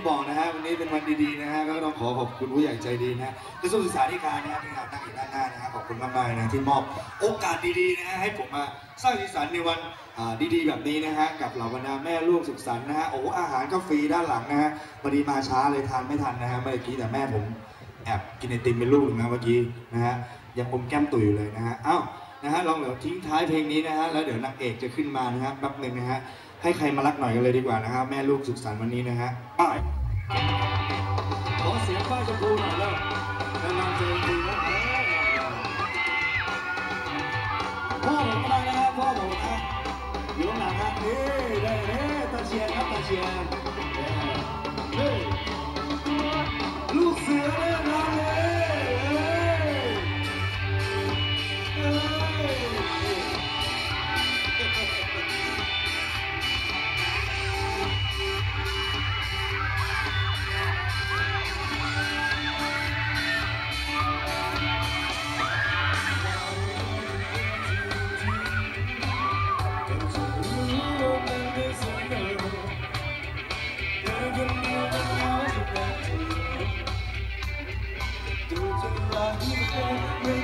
ที่บอกนะฮะวันนี้เป็นวันดีๆนะฮะก็ต้องขอขอบคุณผู้ใหญ่ใจดีนะฮะกระทรวงศึกษาธิการนะฮะที่ตั้งอยู่ด้านหน้านะฮะขอบคุณมากมากนะที่มอบโอกาสดีๆนะฮะให้ผมมาสร้างสีสันในวันดีๆ แบบนี้นะฮะกับเหล่าบรรดาแม่ลูกสุขสันต์นะฮะโอ้อาหารก็ฟรีด้านหลังนะฮะปรดีมาช้าเลยทานไม่ทันนะฮะเมื่อกี้แต่แม่ผมแอบกินไอติมเป็นลูกนะเมื่อกี้นะฮะยังอมแก้มตุ๋ยอยู่เลยนะฮะอ้าวนะฮะลองเดี๋ยวทิ้งท้ายเพลงนี้นะฮะแล้วเดี๋ยวนักเอกจะขึ้นมานะฮะแป๊บหนึ่งนะฮะให้ใครมารักหน่อยกันเลยดีกว่านะฮะแม่ลูกสุขสันต์วันนี้นะฮะป้ายขอเสียงป้ายชมพูหน่อยแล้วนานเจะดีนะพ่อผมก็ได้นะฮะพ่อผมนะอยู่หลังฮะนี่ได้เฮ้ตาเชียนครับตาเชียน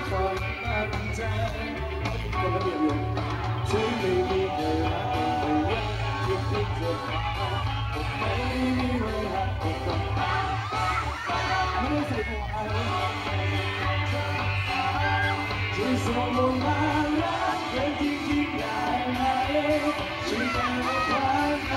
最美丽的爱，我要紧紧的抓。为你未来负责，没有谁不爱。就算我们俩曾经相爱，现在我快要。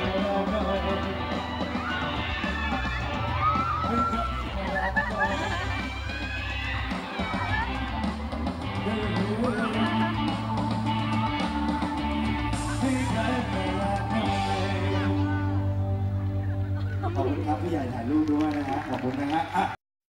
ขอบคุณครับผู้ใหญ่ถ่ายรูปด้วยนะฮะ ขอบคุณนะฮะ